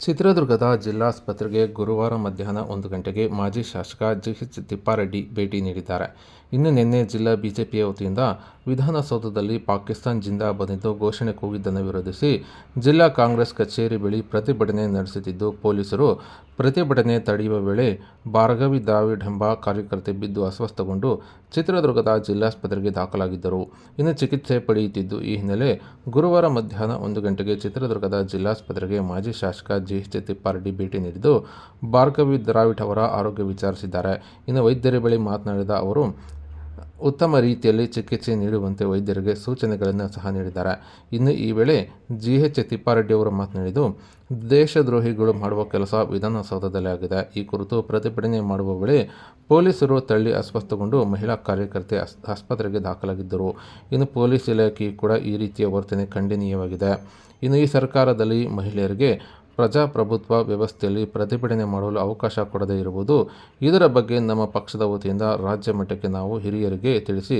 ಚಿತ್ರದುರ್ಗದ ಜಿಲ್ಲಾಸ್ಪತ್ರೆಗೆ ಗುರುವಾರ ಮಧ್ಯಾಹ್ನ ಒಂದು ಗಂಟೆಗೆ ಮಾಜಿ ಶಾಸಕ ಜಿಎಚ್ ತಿಪ್ಪಾರೆಡ್ಡಿ ಭೇಟಿ ನೀಡಿದ್ದಾರೆ. ಇನ್ನು ನಿನ್ನೆ ಜಿಲ್ಲಾ ಬಿಜೆಪಿಯ ವತಿಯಿಂದ ವಿಧಾನಸೌಧದಲ್ಲಿ ಪಾಕಿಸ್ತಾನ್ ಜಿಂದಾಬಾದ್ ಘೋಷಣೆ ಕೂಗಿದ್ದನ್ನು ವಿರೋಧಿಸಿ ಜಿಲ್ಲಾ ಕಾಂಗ್ರೆಸ್ ಕಚೇರಿ ಬಳಿ ಪ್ರತಿಭಟನೆ ನಡೆಸುತ್ತಿದ್ದು ಪೊಲೀಸರು ಪ್ರತಿಭಟನೆ ತಡೆಯುವ ವೇಳೆ ಭಾರ್ಗವಿ ದ್ರಾವಿಡ್ ಎಂಬ ಕಾರ್ಯಕರ್ತೆ ಬಿದ್ದು ಅಸ್ವಸ್ಥಗೊಂಡು ಚಿತ್ರದುರ್ಗದ ಜಿಲ್ಲಾಸ್ಪತ್ರೆಗೆ ದಾಖಲಾಗಿದ್ದರು. ಇನ್ನು ಚಿಕಿತ್ಸೆ ಪಡೆಯುತ್ತಿದ್ದು ಈ ಹಿನ್ನೆಲೆ ಗುರುವಾರ ಮಧ್ಯಾಹ್ನ ಒಂದು ಗಂಟೆಗೆ ಚಿತ್ರದುರ್ಗದ ಜಿಲ್ಲಾಸ್ಪತ್ರೆಗೆ ಮಾಜಿ ಶಾಸಕ ಜಿಎಚ್ ತಿಪ್ಪಾರೆಡ್ಡಿ ಭೇಟಿ ನೀಡಿದ್ದು ಭಾರ್ಗವಿ ದ್ರಾವಿಡ್ ಅವರ ಆರೋಗ್ಯ ವಿಚಾರಿಸಿದ್ದಾರೆ. ಇನ್ನು ವೈದ್ಯರ ಬಳಿ ಮಾತನಾಡಿದ ಅವರು ಉತ್ತಮ ರೀತಿಯಲ್ಲಿ ಚಿಕಿತ್ಸೆ ನೀಡುವಂತೆ ವೈದ್ಯರಿಗೆ ಸೂಚನೆಗಳನ್ನು ಸಹ ನೀಡಿದ್ದಾರೆ. ಇನ್ನು ಈ ವೇಳೆ ಜಿಎಚ್ ತಿಪ್ಪಾರೆಡ್ಡಿ ಅವರು ಮಾತನಾಡಿದ್ದು, ದೇಶದ್ರೋಹಿಗಳು ಮಾಡುವ ಕೆಲಸ ವಿಧಾನಸೌಧದಲ್ಲಿ ಆಗಿದೆ. ಈ ಕುರಿತು ಪ್ರತಿಭಟನೆ ಮಾಡುವ ವೇಳೆ ಪೊಲೀಸರು ತಳ್ಳಿ ಅಸ್ವಸ್ಥಗೊಂಡು ಮಹಿಳಾ ಕಾರ್ಯಕರ್ತೆ ಆಸ್- ಆಸ್ಪತ್ರೆಗೆ ದಾಖಲಾಗಿದ್ದರು. ಇನ್ನು ಪೊಲೀಸ್ ಇಲಾಖೆಯು ಕೂಡ ಈ ರೀತಿಯ ವರ್ತನೆ ಖಂಡನೀಯವಾಗಿದೆ. ಇನ್ನು ಈ ಸರ್ಕಾರದಲ್ಲಿ ಮಹಿಳೆಯರಿಗೆ ಪ್ರಜಾಪ್ರಭುತ್ವ ವ್ಯವಸ್ಥೆಯಲ್ಲಿ ಪ್ರತಿಭಟನೆ ಮಾಡಲು ಅವಕಾಶ ಕೊಡದೇ ಇರುವುದು ಇದರ ಬಗ್ಗೆ ನಮ್ಮ ಪಕ್ಷದ ವತಿಯಿಂದ ರಾಜ್ಯ ಮಟ್ಟಕ್ಕೆ ನಾವು ಹಿರಿಯರಿಗೆ ತಿಳಿಸಿ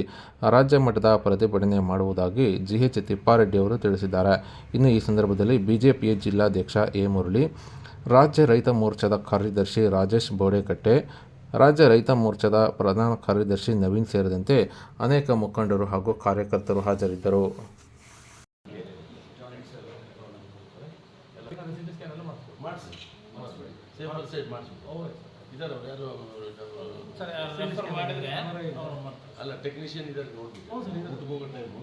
ರಾಜ್ಯ ಮಟ್ಟದ ಪ್ರತಿಭಟನೆ ಮಾಡುವುದಾಗಿ ಜಿಎಚ್ ತಿಪ್ಪಾರೆಡ್ಡಿ ಅವರು ತಿಳಿಸಿದ್ದಾರೆ. ಇನ್ನು ಈ ಸಂದರ್ಭದಲ್ಲಿ ಬಿಜೆಪಿಯ ಜಿಲ್ಲಾಧ್ಯಕ್ಷ ಎ ಮುರಳಿ, ರಾಜ್ಯ ರೈತ ಮೋರ್ಚಾದ ಕಾರ್ಯದರ್ಶಿ ರಾಜೇಶ್ ಬೋಡೆಕಟ್ಟೆ, ರಾಜ್ಯ ರೈತ ಮೋರ್ಚಾದ ಪ್ರಧಾನ ಕಾರ್ಯದರ್ಶಿ ನವೀನ್ ಸೇರಿದಂತೆ ಅನೇಕ ಮುಖಂಡರು ಹಾಗೂ ಕಾರ್ಯಕರ್ತರು ಹಾಜರಿದ್ದರು ಮಾಡಿಸಿ ಸೇಫ್ ಸೈಡ್ ಮಾಡಿಸಿ ಇದ್ದಾರೆ ಅವ್ರು ಯಾರು ಅಲ್ಲ ಟೆಕ್ನಿಷಿಯನ್ ಇದ್ದಾರೆ ನೋಡ್ಬಿಟ್ಟು ಊಟ ಹೋಗೋ ಟೈಮು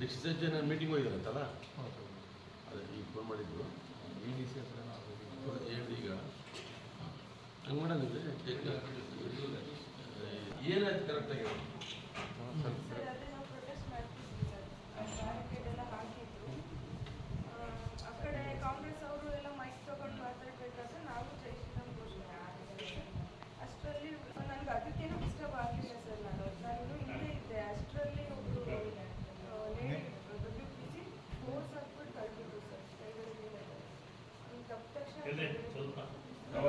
ನೆಕ್ಸ್ಟ್ ಜನ ಮೀಟಿಂಗ್ ಹೋಗಿದ್ದಾರಂತಲ್ಲ? ಅದೇ ಈಗ ಫೋನ್ ಮಾಡಿದ್ರು ಹೇಳಿ ಈಗ. ಹಂಗೆ ಮಾಡೋಣ ಏನಾಯ್ತು ಕರೆಕ್ಟಾಗಿ ಸರ್ ಅದೇ ನಾವು ಪ್ರೊಟೆಸ್ಟ್ ಮಾಡ್ತಿದ್ವಿ ಸರ್ ಬ್ಯಾರಿಕೇಡ್ ಎಲ್ಲ ಹಾಕಿದ್ರು ಆ, ಆ ಕಡೆ ಕಾಂಗ್ರೆಸ್ ಅವರು ಎಲ್ಲ ಮೈಕ್ ತಗೊಂಡು ಮಾತಾಡ್ಬೇಕಾದ್ರೆ ನಾವು ಜೈ ಶ್ರೀರಾಮ್ ಘೋಷಣೆ ಹಾಕಿದ್ವಿ ಅಷ್ಟರಲ್ಲಿ ನನಗೆ ಅದಕ್ಕೇನು ಡಿಸ್ಟರ್ಬ್ ಆಗಲಿಲ್ಲ ಸರ್ ನಾನು ನಾನು ಹಿಂದೆ ಇದ್ದೆ ಅಷ್ಟರಲ್ಲಿ ಒಬ್ಬರು lady W P G force ಹಾಕ್ಬಿಟ್ಟು ಕಳ್ಬಿಟ್ರು ಸರ್ ಕೈಗಳಿಗೆ ಅವ್ನು ತಪ್ಪ ತಕ್ಷಣ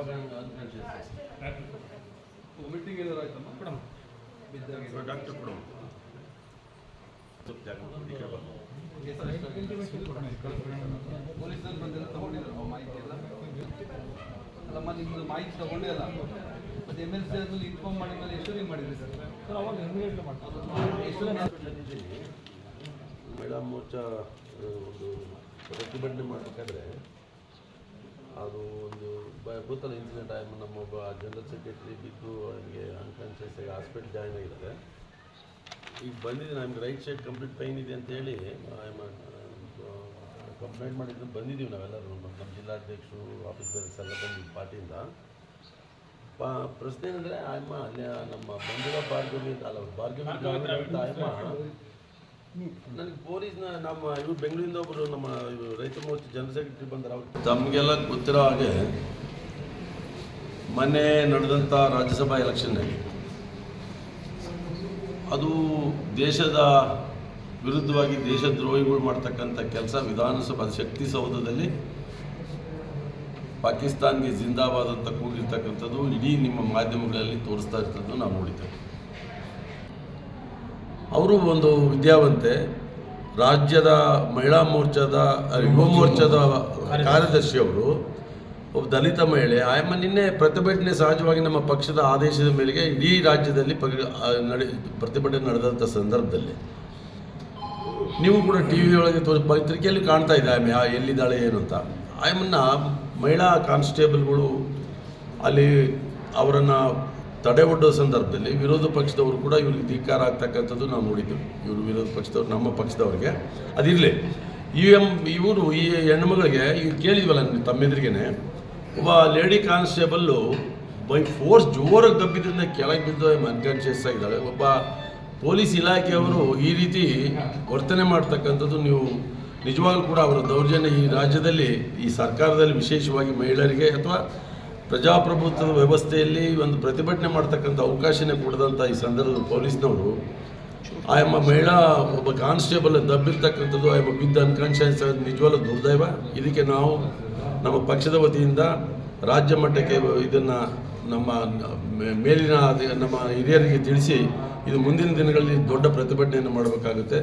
ಅವಾಗ ಹಂಗೆ ಅನ್ಕಾನ್ಶಿಯಸ್ ಹಾ, ಅಷ್ಟೇ ನನಗೆ ಗೊತ್ತಾಗಿದ್ದು. ಮೀಟಿಂಗ್ ಏನಾರು ಆಯ್ತಮ್ಮ ಮೇಡಮ್ ಡಾಕ್ಟರ್ ಕೊಡೋಣ. ಪೊಲೀಸರು ಬಂದೆಲ್ಲ ತಗೊಂಡಿದ್ರು. ಮಾಹಿತಿ ಎಲ್ಲ. ಅಲ್ಲಮ್ಮ ನಿಮ್ಮದು ಮಾಹಿತಿ ತಗೊಂಡೇ ಅಲ್ಲ. ಮತ್ತೆ ಎಂ ಎಲ್ ಸಿ ಆದ್ಮೇಲೆ ಇನ್ಫಾರ್ಮ್ ಮಾಡಿದ್ಮೇಲೆ ಎಷ್ಟು ಮಾಡಿದ್ರಿ ಸರ್ ಸರ್ ಅವಾಗ ಇಮಿಡಿಯೇಟ್ಲಿ ಮಾಡ್ತಾರೆ? ಮಹಿಳಾ ಮೋರ್ಚಾ ಒಂದು ಪ್ರತಿಭಟನೆ ಮಾಡಬೇಕಾದ್ರೆ ಅದು ಒಂದು ಭೂತಲ ಇನ್ಸಿಡೆಂಟ್ ಆಯ್ತು ನಮ್ಮೊಬ್ಬ ಜನರಲ್ ಸೆಕ್ರೆಟರಿ ಬಿದ್ದು ಅವನಿಗೆ ಅನ್ಕಾನ್ಷಿಯಸ್ ಆಗಿ ಹಾಸ್ಪಿಟ್ಲ್ ಜಾಯ್ನ್ ಆಗಿದ್ದಾರೆ. ಈಗ ಬಂದಿದ್ದೀನಿ ನಮ್ಗೆ ರೈಟ್ ಸೈಡ್ ಕಂಪ್ಲೀಟ್ ಪೈನ್ ಇದೆ ಅಂತೇಳಿ ಕಂಪ್ಲೇಂಟ್ ಮಾಡಿದ್ದು ಬಂದಿದ್ದೀವಿ ನಾವೆಲ್ಲರೂ. ನಮ್ಮ ನಮ್ಮ ಜಿಲ್ಲಾಧ್ಯಕ್ಷರು ಆಫೀಸ್ ಬೇರೆಸ್ ಎಲ್ಲ ಬಂದಿದ್ದು ಪಾರ್ಟಿಯಿಂದ. ಪಾ ಪ್ರಶ್ನೆ ಏನಂದರೆ ಆಯಮ್ಮ ಅಲ್ಲಿ ನಮ್ಮ ಮಂಜುಳಾ ಭಾರ್ಗವಿ ಅಂತ ಅಲ್ಲ ಭಾರ್ಗವಿ ಆಯಮ್ಮ ನನಗೆ ಪೊಲೀಸ್ನ ನಮ್ಮ ಇವ್ರು ಬೆಂಗಳೂರಿಂದ ಒಬ್ಬರು ನಮ್ಮ ರೈತ ಮೋರ್ಚಾ ಜನರಲ್ ಸೆಕ್ರೆಟರಿ ಬಂದರು ಅವ್ರು. ತಮಗೆಲ್ಲ ಗೊತ್ತಿರೋ ಹಾಗೆ ಮೊನ್ನೆ ನಡೆದಂಥ ರಾಜ್ಯಸಭಾ ಎಲೆಕ್ಷನ್ನಲ್ಲಿ ಅದು ದೇಶದ ವಿರುದ್ಧವಾಗಿ ದೇಶದ್ರೋಹಿಗಳು ಮಾಡ್ತಕ್ಕಂಥ ಕೆಲಸ ವಿಧಾನಸಭಾ ಶಕ್ತಿ ಸೌಧದಲ್ಲಿ ಪಾಕಿಸ್ತಾನ್ಗೆ ಜಿಂದಾಬಾದ್ ಅಂತ ಕೂಗಿರ್ತಕ್ಕಂಥದ್ದು ಇಡೀ ನಿಮ್ಮ ಮಾಧ್ಯಮಗಳಲ್ಲಿ ತೋರಿಸ್ತಾ ಇರ್ತದ್ದು ನಾವು ನೋಡಿದ್ದೇವೆ. ಅವರು ಒಂದು ವಿದ್ಯಾವಂತೆ ರಾಜ್ಯದ ಮಹಿಳಾ ಮೋರ್ಚಾದ ಯುವ ಮೋರ್ಚಾದ ಕಾರ್ಯದರ್ಶಿ ಅವರು ಒಬ್ಬ ದಲಿತ ಮಹಿಳೆ. ಆಯಮ್ಮ ನಿನ್ನೆ ಪ್ರತಿಭಟನೆ ಸಹಜವಾಗಿ ನಮ್ಮ ಪಕ್ಷದ ಆದೇಶದ ಮೇರೆಗೆ ಇಡೀ ರಾಜ್ಯದಲ್ಲಿ ಪಗ ನಡೆ ಪ್ರತಿಭಟನೆ ನಡೆದಂಥ ಸಂದರ್ಭದಲ್ಲಿ. ನೀವು ಕೂಡ ಟಿ ವಿ ಒಳಗೆ ತೋರಿ ಪತ್ರಿಕೆಯಲ್ಲಿ ಕಾಣ್ತಾ ಇದೆ ಆಯಮ್ಮೆ ಆ ಎಲ್ಲಿದ್ದಾಳೆ ಏನು ಅಂತ. ಆಯಮ್ಮನ್ನ ಮಹಿಳಾ ಕಾನ್ಸ್ಟೇಬಲ್ಗಳು ಅಲ್ಲಿ ಅವರನ್ನು ತಡೆ ಒಡ್ಡೋ ಸಂದರ್ಭದಲ್ಲಿ ವಿರೋಧ ಪಕ್ಷದವರು ಕೂಡ ಇವ್ರಿಗೆ ಧಿಕ್ಕಾರ ಆಗ್ತಕ್ಕಂಥದ್ದು ನಾವು ನೋಡಿದ್ದೆವು. ಇವರು ವಿರೋಧ ಪಕ್ಷದವ್ರು, ನಮ್ಮ ಪಕ್ಷದವ್ರಿಗೆ. ಅದಿರಲಿ ಈ ಎಂ ಇವರು ಈ ಹೆಣ್ಮಗಳಿಗೆ ಈಗ ಕೇಳಿದ್ವಲ್ಲ ತಮ್ಮೆದುರಿಗೇನೆ, ಒಬ್ಬ ಲೇಡಿ ಕಾನ್ಸ್ಟೇಬಲ್ಲು ಬೈ ಫೋರ್ಸ್ ಜೋರಾಗಿ ದಬ್ಬಿದ್ರಿಂದ ಕೆಳಗೆ ಬಿದ್ದು ಅನ್ಕಾನ್ಷಿಯಸ್ ಆಗಿದ್ದಾಳೆ ಒಬ್ಬ ಪೊಲೀಸ್ ಇಲಾಖೆಯವರು ಈ ರೀತಿ ವರ್ತನೆ ಮಾಡ್ತಕ್ಕಂಥದ್ದು ನೀವು ನಿಜವಾಗ್ಲೂ ಕೂಡ ಅವರ ದೌರ್ಜನ್ಯ ಈ ರಾಜ್ಯದಲ್ಲಿ, ಈ ಸರ್ಕಾರದಲ್ಲಿ ವಿಶೇಷವಾಗಿ ಮಹಿಳೆಯರಿಗೆ ಅಥವಾ ಪ್ರಜಾಪ್ರಭುತ್ವದ ವ್ಯವಸ್ಥೆಯಲ್ಲಿ ಒಂದು ಪ್ರತಿಭಟನೆ ಮಾಡ್ತಕ್ಕಂಥ ಅವಕಾಶನೇ ಕೊಡದಂಥ ಈ ಸಂದರ್ಭದ ಪೊಲೀಸ್ನವರು ಆಯಮ್ಮ ಮಹಿಳಾ ಒಬ್ಬ ಕಾನ್ಸ್ಟೇಬಲ್ ದಬ್ಬಿರ್ತಕ್ಕಂಥದ್ದು ಆಯಮ್ಮ ಬಿದ್ದ ಅನ್ಕಾನ್ಷಿಯಸ್ ನಿಜವಾಗ್ಲೂ ದುರ್ದೈವ. ಇದಕ್ಕೆ ನಾವು ನಮ್ಮ ಪಕ್ಷದ ವತಿಯಿಂದ ರಾಜ್ಯ ಮಟ್ಟಕ್ಕೆ ಇದನ್ನು ನಮ್ಮ ಮೇಲಿನ ನಮ್ಮ ಹಿರಿಯರಿಗೆ ತಿಳಿಸಿ ಇದು ಮುಂದಿನ ದಿನಗಳಲ್ಲಿ ದೊಡ್ಡ ಪ್ರತಿಭಟನೆಯನ್ನು ಮಾಡಬೇಕಾಗುತ್ತೆ.